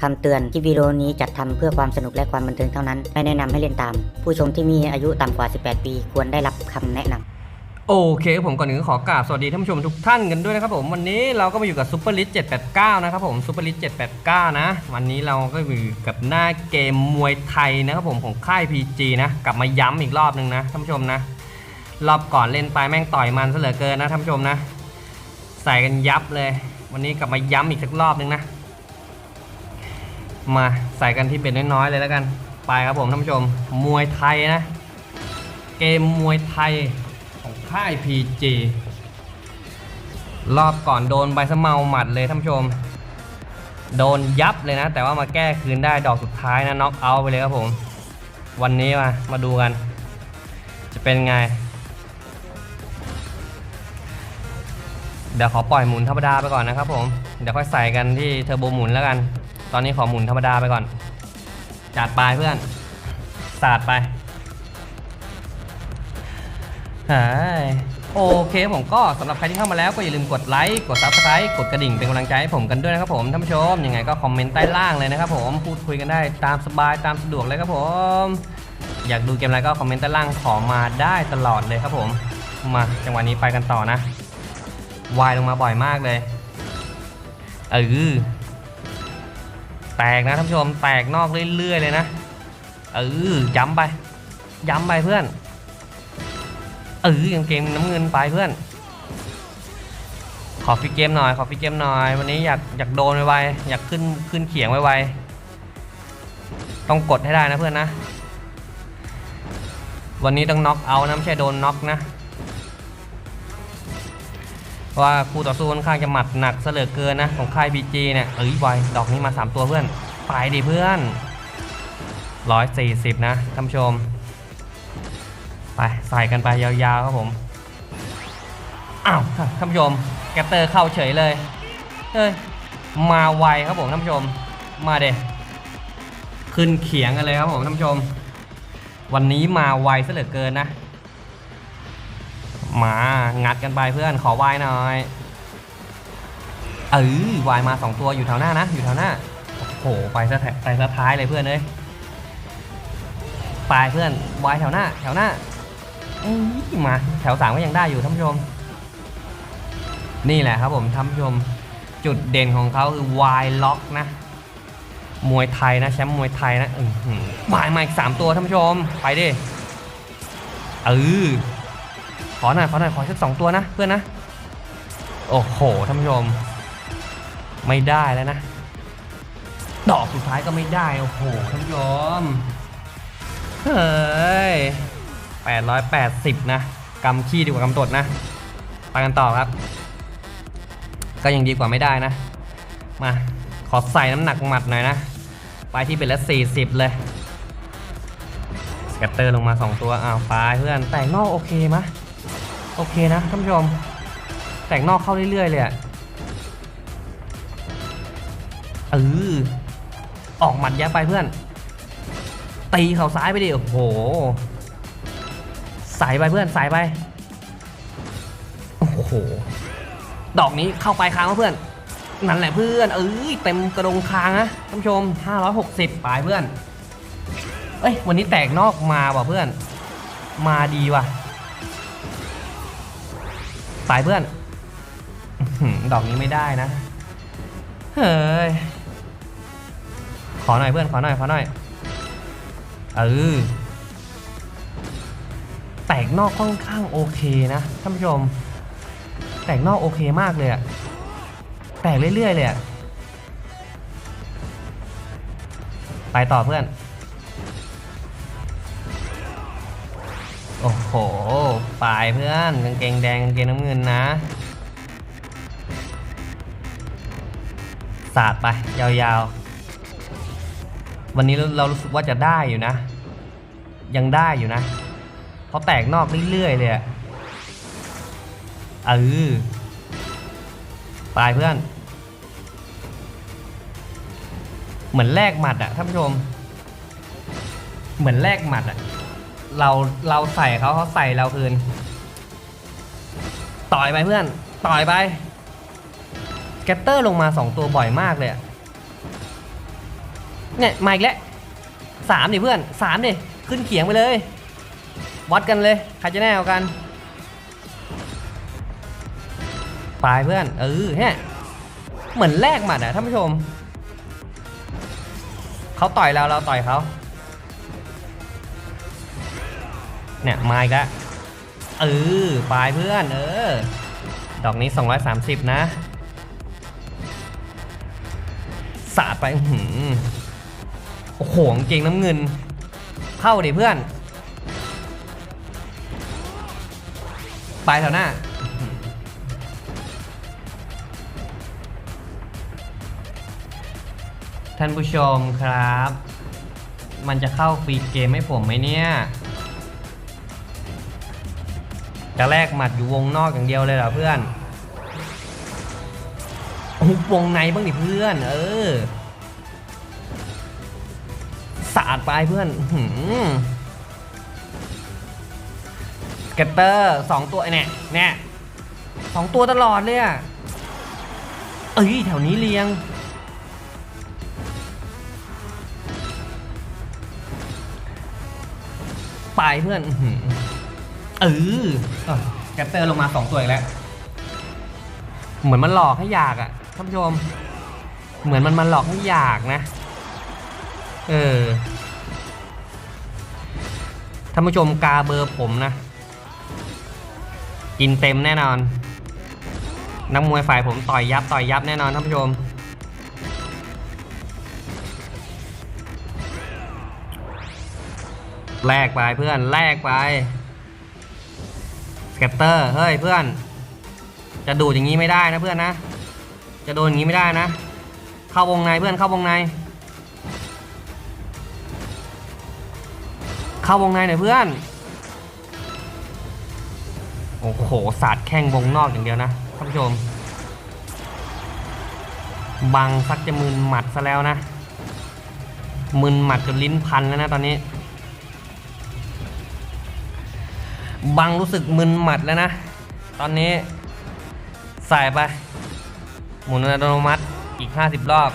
คำเตือนที่วิดีโอนี้จัดทำเพื่อความสนุกและความบันเทิงเท่านั้น ไม่แนะนำให้เล่นตาม ผู้ชมที่มีอายุต่ำกว่า 18 ปี ควรได้รับคำแนะนำโอเคผมก่อนอื่นก็ขอกราบสวัสดีท่านผู้ชมทุกท่านกันด้วยนะครับผมวันนี้เราก็มาอยู่กับซูเปอร์ลิส789 นะครับผมซูเปอร์ลิส789 นะ วันนี้เราก็อยู่กับหน้าเกมมวยไทยนะครับผมของค่าย PG นะกลับมาย้ำอีกรอบหนึ่งนะท่านผู้ชมนะ รอบก่อนเล่นไปแม่งต่อยมันซะเหลือเกินนะท่านผู้ชมนะ ใส่กันยับเลย วันนี้กลับมาย้ำอีกสักรอบหนึ่งนะ มาใส่กันที่เป็นน้อยๆเลยแล้วกัน ไปครับผมท่านผู้ชม มวยไทยนะ เกมมวยไทยของค่าย PG รอบก่อนโดนใบสะเมาหมัดเลยท่านผู้ชม โดนยับเลยนะ แต่ว่ามาแก้คืนได้ดอกสุดท้ายนะน็อกเอาไปเลยครับผม วันนี้มามาดูกัน จะเป็นไง เดี๋ยวขอปล่อยหมุนธรรมดาไปก่อนนะครับผม เดี๋ยวค่อยใส่กันที่เทอร์โบหมุนแล้วกัน ตอนนี้ขอหมุนธรรมดาไปก่อน จัดไปเพื่อน สาดไปเฮ้ยโอเคผมก็สำหรับใครที่เข้ามาแล้วก็อย่าลืมกดไลค์กด Subscribe กดกระดิ่งเป็นกำลังใจให้ผมกันด้วยนะครับผมท่านผู้ชมยังไงก็คอมเมนต์ใต้ล่างเลยนะครับผมพูดคุยกันได้ตามสบายตามสะดวกเลยครับผม อยากดูเกมอะไรก็คอมเมนต์ใต้ล่างขอมาได้ตลอดเลยครับผม มาจังหวะนี้ไปกันต่อนะวายลงมาบ่อยมากเลยเออ แตกนะท่านผู้ชมแตกนอกเรื่อยๆเลยนะเออย้ำไปย้ำไปเพื่อนเออยังเกมน้ำเงินไปเพื่อน ขอฟิกเกมหน่อยขอฟิกเกมหน่อย วันนี้อยากอยากโดนไวๆอยากขึ้นขึ้นเขียงไวๆต้องกดให้ได้นะเพื่อนนะ วันนี้ต้องน็อกเอานะไม่ใช่โดนน็อกนะ ว่าคู่ต่อสู้ค่อนข้างจะหมัดหนักเสลือเกินนะของค่ายบีจีเนี่ยเอ้ยไวดอกนี้มา 3 ตัวเพื่อนไปดิเพื่อน 140 นะท่านผู้ชม ไปใส่กันไปยาวๆครับผมอ้าวท่านผู้ชมแกปเตอร์เข้าเฉยเลยเฮ้ยมาไวครับผมท่านผู้ชมมาเดขึ้นเขียงกันเลยครับผมท่านผู้ชม วันนี้มาไวซะเหลือเกินนะ มางัดกันไปเพื่อนขอวายหน่อยเออวายมาสองตัวอยู่แถวหน้านะอยู่แถวหน้าโอ้โหไปซะแถไปซะท้ายเลยเพื่อนเลยไปเพื่อนวายแถวหน้า แถวหน้าอื้อมาแถวสามก็ยังได้อยู่ท่านผู้ชม นี่แหละครับผมท่านผู้ชมจุดเด่นของเขาคือวายล็อกนะ มวยไทยนะแชมป์มวยไทยนะวายมาอีกสามตัวท่านผู้ชม ไปดิเออ ขอหน่อยขอหน่อยขอสักสองตัวนะเพื่อนนะ โอ้โหท่านผู้ชม ไม่ได้แล้วนะ ดอกสุดท้ายก็ไม่ได้ โอ้โหท่านผู้ชม เฮ้ยแปดร้อยแปดสิบนะกำขี้ดีกว่ากำตดนะไปกันต่อครับ ก็ยังดีกว่าไม่ได้นะ มาขอใส่น้ำหนักหมัดหน่อยนะ ไปที่เป็นละสี่สิบเลยสแกตเตอร์ลงมา 2 ตัว อ้าวไปเพื่อน แต่งนอกโอเคมะ โอเคนะท่านผู้ชม แต่งนอกเข้าเรื่อยๆเลยอะเออออกหมัดยับไปเพื่อน ตีเข่าซ้ายไปดิ โอ้โหใส่ไปเพื่อนใส่ไป โอ้โห ดอกนี้เข้าไปค้างวะเพื่อน นั่นแหละเพื่อน เอ้ยเต็มกระดงค้างนะท่านผู้ชม 560ไปเพื่อน เอ้ย วันนี้แตกนอกมาว่ะเพื่อน มาดีว่ะ สายเพื่อน ดอกนี้ไม่ได้นะ เฮ้ย ขอหน่อยเพื่อน ขอหน่อย ขอหน่อย เออ แตกนอกค่อนข้างโอเคนะท่านผู้ชม แตกนอกโอเคมากเลยอะแตกเรื่อยๆเลยอะไปต่อเพื่อน อ้โหปลายเพื่อนกางเกงแดงกางเกงน้ำเงินนะสาดไป ยาวๆ วันนี้เราเรารู้สึกว่าจะได้อยู่นะ ยังได้อยู่นะเพราะแตกนอกเรื่อยๆเลยอะเออปลายเพื่อน เหมือนแลกหมัดอะท่านผู้ชม เหมือนแลกหมัดอะ เราเราใส่เขาเขาใส่เราคืน ต่อยไปเพื่อน ต่อยไป แกตเตอร์ลงมา 2 ตัวบ่อยมากเลยเนี่ยมาอีกแล้วสามดิเพื่อนสามดิขึ้นเขียงไปเลย วัดกันเลย ใครจะแน่กว่ากันไปเพื่อน เออเนี่ยเหมือนแลกหมัดอะท่านผู้ชม เขาต่อยเราเราต่อยเขา เนี่ยมาอีกแล้วเออไปเพื่อนเออ ดอกนี้ 230 นะสาดไปหือโอ้โหงเก่งน้ำเงิน เข้าดิเพื่อนไปแถวหน้าท่านผู้ชมครับ มันจะเข้าฟรีเกมให้ผมไหมเนี่ย จะแลกหมัดอยู่วงนอกอย่างเดียวเลยเหรอเพื่อนหุบวงในบ้างดิเพื่อน เออสาดไปเพื่อนหือเกตเตอร์สองตัวเนี่ยเนี่ยสองตัวตลอดเลยอะเอ้ยแถวนี้เลียง ไปเพื่อน เออแกตเตอร์ลงมาสองตัวอีกแล้ว เหมือนมันหลอกให้อยากอะท่านผู้ชม เหมือนมันมันหลอกให้อยากนะ เออท่านผู้ชมกาเบอร์ผมนะ กินเต็มแน่นอน นักมวยฝ่ายผมต่อยยับต่อยยับแน่นอนท่านผู้ชมแลกไปเพื่อนแลกไป สเก็ตเตอร์เฮ้ยเพื่อน จะดูดอย่างนี้ไม่ได้นะเพื่อนนะ จะโดนอย่างนี้ไม่ได้นะ เข้าวงในเพื่อนเข้าวงใน เข้าวงในหน่อยเพื่อน โอ้โหสาดแข้งวงนอกอย่างเดียวนะท่านผู้ชม บังซักจะมึนหมัดซะแล้วนะมึนหมัดจนลิ้นพันแล้วนะตอนนี้ บังรู้สึกมึนหมัดแล้วนะ ตอนนี้ ใส่ไป หมุนอัตโนมัติอีก 50 รอบ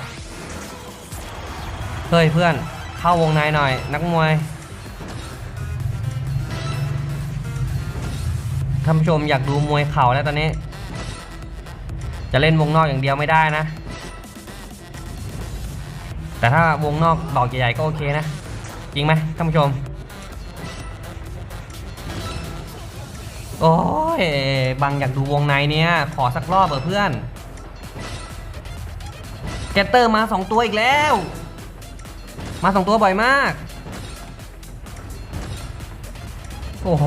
เฮ้ยเพื่อนเข้าวงในหน่อย นักมวยท่านผู้ชมอยากดูมวยเข่าแล้วตอนนี้ จะเล่นวงนอกอย่างเดียวไม่ได้นะ แต่ถ้าวงนอกดอกใหญ่ๆก็โอเคนะ จริงไหมท่านผู้ชม โอ้ยบางอยากดูวงในเนี่ย ขอสักรอบเถอเพื่อน แกตเตอร์มาสองตัวอีกแล้ว มาสองตัวบ่อยมาก โอ้โห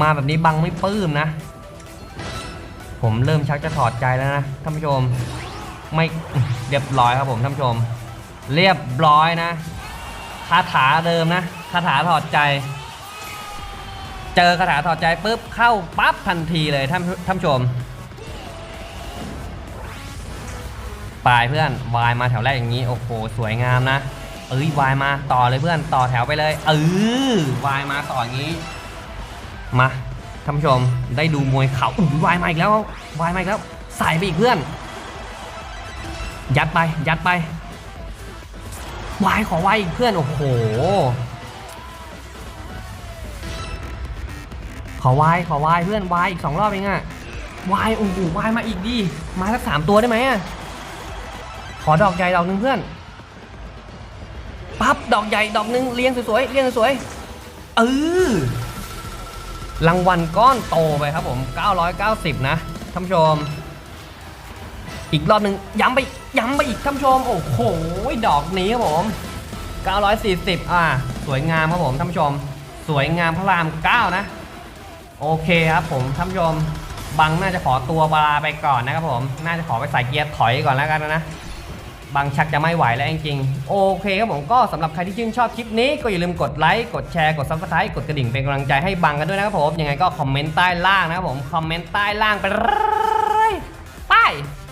มาแบบนี้บังไม่ปลื้มนะ ผมเริ่มชักจะถอดใจแล้วนะท่านผู้ชม ไม่เรียบร้อยครับผมท่านผู้ชม เรียบร้อยนะ คาถาเดิมนะ คาถาถอดใจ เจอคาถาถอดใจปุ๊บเข้าปั๊บทันทีเลยท่านท่านชมปลายเพื่อนวายมาแถวแรกอย่างนี้โอ้โหสวยงามนะเอ้ยวายมาต่อเลยเพื่อนต่อแถวไปเลยเออวายมาต่ออย่างนี้มาท่านผู้ชมได้ดูมวยเข่าอุ้ยวายมาอีกแล้ววายมาอีกแล้วใส่ไปอีกเพื่อน ยัดไปยัดไปวายขอวายอีกเพื่อนโอ้โห ขอวายขอวายเพื่อนวายอีกสองรอบเองอะวายโอ้โหวายมาอีกดิมาสักสามตัวได้ไหมอะขอดอกใหญ่ดอกหนึ่งเพื่อนปั๊บดอกใหญ่ดอกหนึ่งเรียงสวยๆเรียงสวยๆเออรางวัลก้อนโตไปครับผม 990 นะท่านผู้ชม อีกรอบหนึ่งย้ำไปย้ำไปอีกท่านผู้ชม โอ้โหดอกนี้ครับผม 940 อ่า สวยงามครับผมท่านผู้ชม สวยงามพระราม 9 นะ โอเคครับผมท่านผู้ชมบังน่าจะขอตัวบาลาไปก่อนนะครับผม น่าจะขอไปใส่เกียร์ถอยก่อนแล้วกันนะบางชักจะไม่ไหวแล้วจริงๆ โอเคครับผมก็สำหรับใครที่ชื่นชอบคลิปนี้ก็อย่าลืมกดไลค์ กดแชร์ กด s u b สไครต์กดกระดิ่งเป็นกำลังใจให้บังกันด้วยนะครับผม ยังไงก็คอมเมนต์ใต้ล่างนะครับผม คอมเมนต์ใต้ล่างไปเลยไป